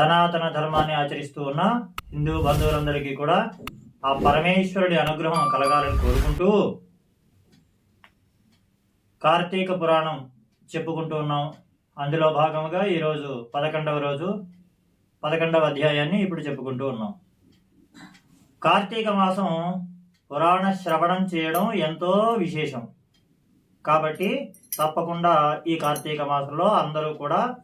సనాతన ధర్మాన్ని ఆచరిస్తూ ఉన్న హిందూ బంధువులందరికీ కూడా ఆ పరమేశ్వరుడి అనుగ్రహం కలగాలని కోరుకుంటూ కార్తీక పురాణం చెప్పుకుంటూ ఉన్నాం. అందులో భాగంగా ఈరోజు పదకొండవ రోజు పదకొండవ అధ్యాయాన్ని ఇప్పుడు చెప్పుకుంటూ ఉన్నాం. కార్తీక మాసం పురాణ శ్రవణం చేయడం ఎంతో విశేషం. కాబట్టి తప్పకుండా ఈ కార్తీక మాసంలో అందరూ కూడా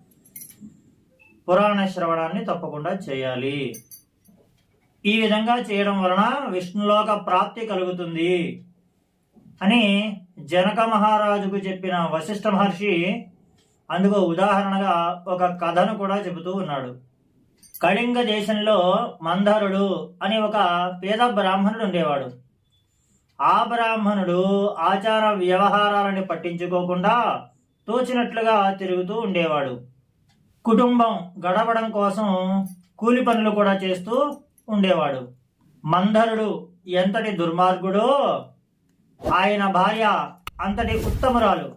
పురాణ శ్రవణాన్ని తప్పకుండా చేయాలి. ఈ విధంగా చేయడం వలన విష్ణులోక ప్రాప్తి కలుగుతుంది అని జనక మహారాజుకు చెప్పిన వశిష్ఠ మహర్షి అందుకు ఉదాహరణగా ఒక కథను కూడా చెబుతూ ఉన్నాడు. కళింగ దేశంలో మందరుడు అని ఒక పేద బ్రాహ్మణుడు ఉండేవాడు. ఆ బ్రాహ్మణుడు ఆచార వ్యవహారాలను పట్టించుకోకుండా తోచినట్లుగా తిరుగుతూ ఉండేవాడు. కుటుంబం గడపడం కోసం కూలి పనులు కూడా చేస్తూ ఉండేవాడు. మందరుడు ఎంతటి దుర్మార్గుడో ఆయన భార్య అంతటి ఉత్తమురాలు.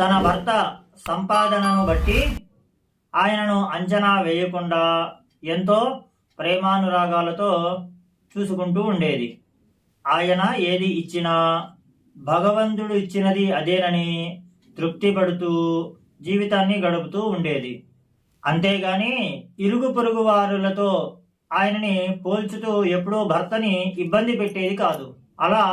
తన భర్త సంపాదనను బట్టి ఆయనను అంచనా వేయకుండా ఎంతో ప్రేమానురాగాలతో చూసుకుంటూ ఉండేది. ఆయన ఏది ఇచ్చినా భగవంతుడు ఇచ్చినది అదేనని తృప్తి పడుతూ జీవితాన్ని గడుపుతూ ఉండేది. అంతేగాని ఇరుగు పొరుగు వారులతో ఆయనని పోల్చుతూ ఎప్పుడూ భర్తని ఇబ్బంది పెట్టేది కాదు. అలా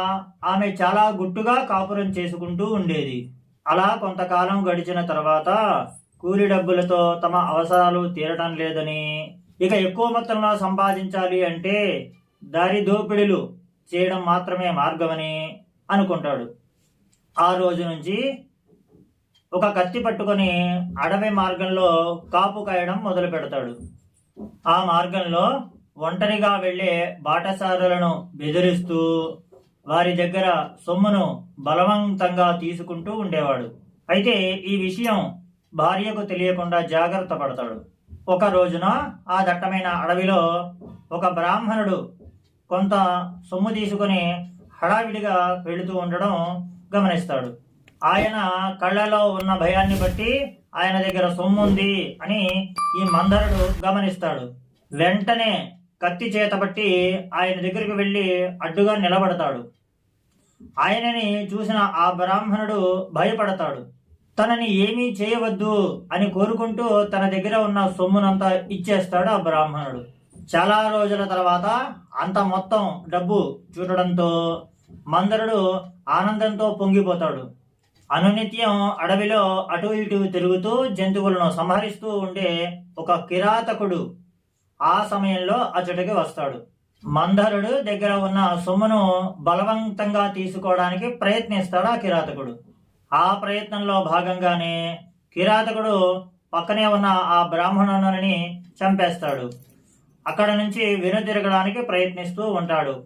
ఆమె చాలా గుట్టుగా కాపురం చేసుకుంటూ ఉండేది. అలా కొంతకాలం గడిచిన తర్వాత కూలి డబ్బులతో తమ అవసరాలు తీరటం లేదని ఇక ఎక్కువ మొత్తంలో సంపాదించాలి అంటే దారి దోపిడీలు చేయడం మాత్రమే మార్గమని అనుకుంటాడు. ఆ రోజు నుంచి ఒక కత్తి పట్టుకొని అడవి మార్గంలో కాపు కాయడం మొదలు పెడతాడు. ఆ మార్గంలో ఒంటరిగా వెళ్ళే బాటసారులను బెదిరిస్తూ వారి దగ్గర సొమ్మును బలవంతంగా తీసుకుంటూ ఉండేవాడు. అయితే ఈ విషయం భార్యకు తెలియకుండా జాగ్రత్త పడతాడు. ఒక రోజున ఆ దట్టమైన అడవిలో ఒక బ్రాహ్మణుడు కొంత సొమ్ము తీసుకొని హడావిడిగా వెళుతూ ఉండడం గమనిస్తాడు. ఆయన కళ్ళలో ఉన్న భయాన్ని బట్టి ఆయన దగ్గర సొమ్ముంది అని ఈ మందరుడు గమనిస్తాడు. వెంటనే కత్తి చేతబట్టి ఆయన దగ్గరికి వెళ్ళి అడ్డుగా నిలబడతాడు. ఆయనని చూసిన ఆ బ్రాహ్మణుడు భయపడతాడు. తనని ఏమీ చేయవద్దు అని కోరుకుంటూ తన దగ్గర ఉన్న సొమ్మునంతా ఇచ్చేస్తాడు ఆ బ్రాహ్మణుడు. చాలా రోజుల తర్వాత అంత మొత్తం డబ్బు చూడడంతో మందరుడు ఆనందంతో పొంగిపోతాడు. అనునిత్యం అడవిలో అటు ఇటు తిరుగుతూ జంతువులను సంహరిస్తూ ఉండే ఒక కిరాతకుడు ఆ సమయంలో అచ్చటికి వస్తాడు. మందరుడు దగ్గర ఉన్న సొమ్మును బలవంతంగా తీసుకోవడానికి ప్రయత్నిస్తాడు ఆ కిరాతకుడు. ఆ ప్రయత్నంలో భాగంగానే కిరాతకుడు పక్కనే ఉన్న ఆ బ్రాహ్మణుని చంపేస్తాడు. అక్కడ నుంచి వెనుతిరగడానికి ప్రయత్నిస్తూ ఉంటాడు.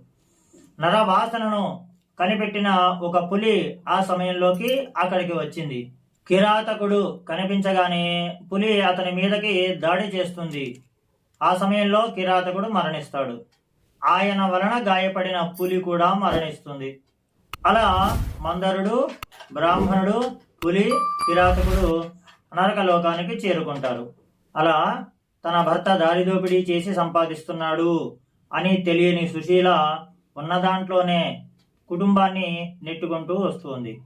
నరవాసనను కనిపెట్టిన ఒక పులి ఆ సమయంలోకి అక్కడికి వచ్చింది. కిరాతకుడు కనిపించగానే పులి అతని మీదకి దాడి చేస్తుంది. ఆ సమయంలో కిరాతకుడు మరణిస్తాడు. ఆయన వలన గాయపడిన పులి కూడా మరణిస్తుంది. అలా మందరుడు బ్రాహ్మణుడు పులి కిరాతకుడు నరకలోకానికి చేరుకుంటారు. అలా తన భర్త దారిదోపిడీ చేసి సంపాదిస్తున్నాడు అని తెలియని సుశీల ఉన్న దాంట్లోనే కుటుంబాన్ని నెట్టుకుంటూ వస్తుంది.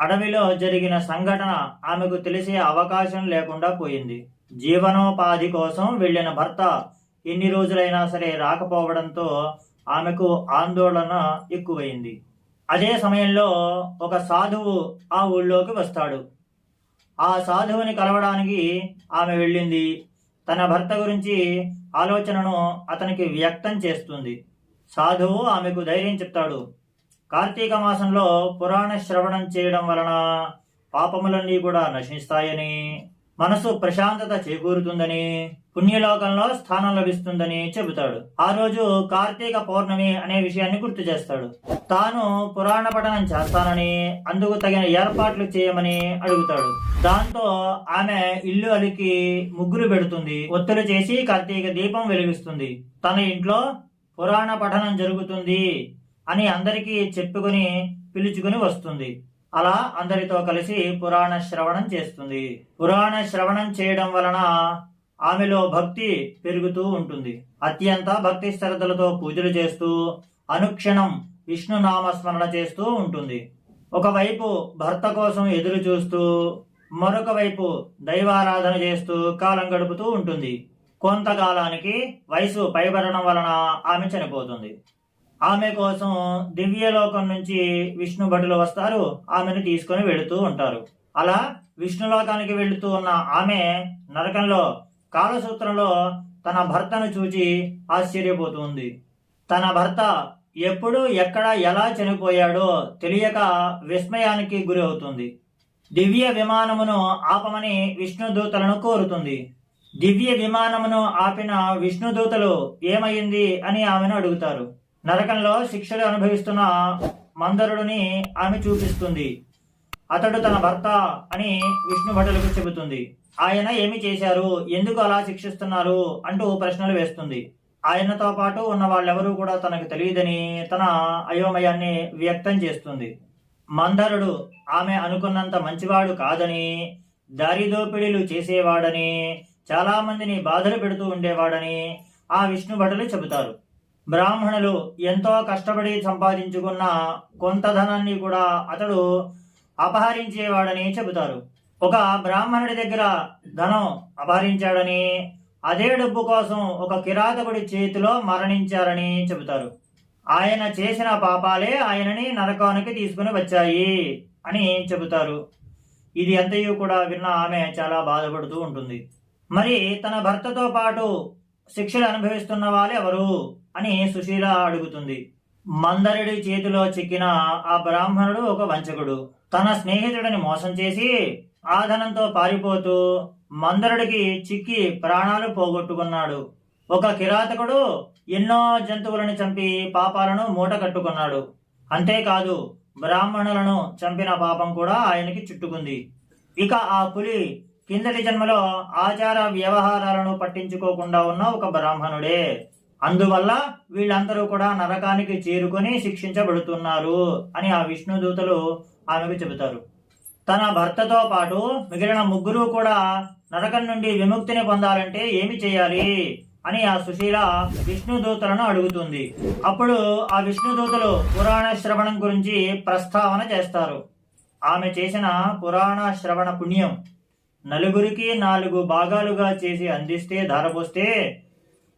అడవిలో జరిగిన సంఘటన ఆమెకు తెలిసే అవకాశం లేకుండా పోయింది. జీవనోపాధి కోసం వెళ్ళిన భర్త ఎన్ని రోజులైనా సరే రాకపోవడంతో ఆమెకు ఆందోళన ఎక్కువైంది. అదే సమయంలో ఒక సాధువు ఆ ఊళ్ళోకి వస్తాడు. ఆ సాధువుని కలవడానికి ఆమె వెళ్ళింది. తన భర్త గురించి ఆలోచనను అతనికి వ్యక్తం చేస్తుంది. సాధువు ఆమెకు ధైర్యం చెప్తాడు. కార్తీక మాసంలో పురాణ శ్రవణం చేయడం వలన పాపములన్నీ కూడా నశిస్తాయని మనసు ప్రశాంతత చేకూరుతుందని పుణ్యలోకంలో స్థానం లభిస్తుందని చెబుతాడు. ఆ రోజు కార్తీక పౌర్ణమి అనే విషయాన్ని గుర్తు చేస్తాడు. తాను పురాణ పఠనం చేస్తానని అందుకు తగిన ఏర్పాట్లు చేయమని అడుగుతాడు. దాంతో ఆమె ఇల్లు అలికి ముగ్గురు పెడుతుంది. ఒత్తులు చేసి కార్తీక దీపం వెలిగిస్తుంది. తన ఇంట్లో పురాణ పఠనం జరుగుతుంది. అని అందరికీ చెప్పుకొని పిలుచుకుని వస్తుంది. అలా అందరితో కలిసి పురాణ శ్రవణం చేస్తుంది. పురాణ శ్రవణం చేయడం వలన ఆమెలో భక్తి పెరుగుతూ ఉంటుంది. అత్యంత భక్తి శ్రద్ధలతో పూజలు చేస్తూ అనుక్షణం విష్ణు నామస్మరణ చేస్తూ ఉంటుంది. ఒకవైపు భర్త కోసం ఎదురు చూస్తూ మరొక వైపు దైవారాధన చేస్తూ కాలం గడుపుతూ ఉంటుంది. కొంతకాలానికి వయసు పైబడడం వలన ఆమె చనిపోతుంది. ఆమె కోసం దివ్యలోకం నుంచి విష్ణు భటులు వస్తారు ఆమెను తీసుకొని వెళుతూ ఉంటారు. అలా విష్ణులోకానికి వెళుతూ ఉన్న ఆమె నరకంలో కాలసూత్రంలో తన భర్తను చూచి ఆశ్చర్యపోతుంది. తన భర్త ఎప్పుడు ఎక్కడ ఎలా చనిపోయాడో తెలియక విస్మయానికి గురి అవుతుంది దివ్య విమానమును ఆపమని విష్ణుదూతలను కోరుతుంది. దివ్య విమానమును ఆపిన విష్ణుదూతలు ఏమైంది అని ఆమెను అడుగుతారు. నరకంలో శిక్షలు అనుభవిస్తున్న మందరుడిని ఆమె చూపిస్తుంది. అతడు తన భర్త అని విష్ణు భటులకు చెబుతుంది. ఆయన ఏమి చేశారు? ఎందుకు అలా శిక్షిస్తున్నారు? అంటూ ప్రశ్నలు వేస్తుంది. ఆయనతో పాటు ఉన్న వాళ్ళెవరూ కూడా తనకు తెలియదని తన అయోమయాన్ని వ్యక్తం చేస్తుంది. మందరుడు ఆమె అనుకున్నంత మంచివాడు కాదని దారిదోపిడీలు చేసేవాడని చాలా మందిని బాధలు పెడుతూ ఉండేవాడని ఆ విష్ణు భటులు చెబుతారు. బ్రాహ్మణులు ఎంతో కష్టపడి సంపాదించుకున్న కొంత ధనాన్ని కూడా అతడు అపహరించేవాడని చెబుతారు. ఒక బ్రాహ్మణుడి దగ్గర ధనం అపహరించాడని అదే డబ్బు కోసం ఒక కిరాతకుడి చేతిలో మరణించారని చెబుతారు. ఆయన చేసిన పాపాలే ఆయనని నరకానికి తీసుకుని వచ్చాయి అని చెబుతారు. ఇది అంతయు కూడా విన్న ఆమె చాలా బాధపడుతూ ఉంటుంది. మరి తన భర్తతో పాటు శిక్షలు అనుభవిస్తున్న వాళ్ళు ఎవరు అని సుశీల అడుగుతుంది. మందరుడి చేతిలో చిక్కిన ఆ బ్రాహ్మణుడు ఒక వంచకుడు. తన స్నేహితుడిని మోసం చేసి ఆధనంతో పారిపోతూ మందరుడికి చిక్కి ప్రాణాలు పోగొట్టుకున్నాడు. ఒక కిరాతకుడు ఎన్నో జంతువులను చంపి పాపాలను మూట కట్టుకున్నాడు. అంతేకాదు బ్రాహ్మణులను చంపిన పాపం కూడా ఆయనకి చుట్టుకుంది. ఇక ఆ పులి కిందటి జన్మలో ఆచార వ్యవహారాలను పట్టించుకోకుండా ఉన్న ఒక బ్రాహ్మణుడే. అందువల్ల వీళ్ళందరూ కూడా నరకానికి చేరుకొని శిక్షించబడుతున్నారు అని ఆ విష్ణుదూతలు ఆమెకు చెబుతారు. తన భర్తతో పాటు మిగిలిన ముగ్గురు కూడా నరకం నుండి విముక్తిని పొందాలంటే ఏమి చేయాలి అని ఆ సుశీల విష్ణుదూతలను అడుగుతుంది. అప్పుడు ఆ విష్ణుదూతలు పురాణ శ్రవణం గురించి ప్రస్తావన చేస్తారు. ఆమె చేసిన పురాణ శ్రవణ పుణ్యం నలుగురికి నాలుగు భాగాలుగా చేసి అందిస్తే ధారపోస్తే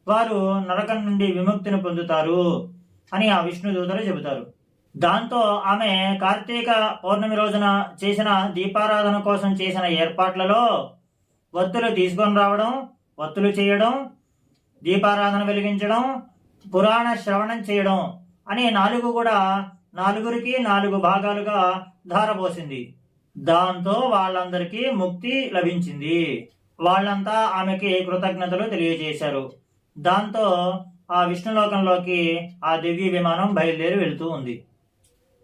వారు నరకం నుండి విముక్తిని పొందుతారు అని ఆ విష్ణుదూతలు చెబుతారు. దాంతో ఆమె కార్తీక పౌర్ణమి రోజున చేసిన దీపారాధన కోసం చేసిన ఏర్పాట్లలో వత్తులు తీసుకొని రావడం వత్తులు చేయడం దీపారాధన వెలిగించడం పురాణ శ్రవణం చేయడం అనే నాలుగు కూడా నాలుగురికి నాలుగు భాగాలుగా ధారపోసింది. దాంతో వాళ్ళందరికీ ముక్తి లభించింది. వాళ్ళంతా ఆమెకి కృతజ్ఞతలు తెలియజేశారు. దాంతో ఆ విష్ణులోకంలోకి ఆ దివ్య విమానం బయలుదేరి వెళుతూ ఉంది.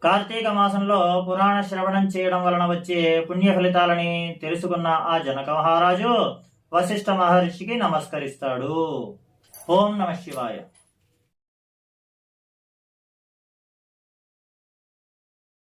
కార్తీక మాసంలో పురాణ శ్రవణం చేయడం వలన వచ్చే పుణ్య ఫలితాలని తెలుసుకున్న ఆ జనక మహారాజు వశిష్ఠ మహర్షికి నమస్కరిస్తాడు. ఓం నమ శివాయ.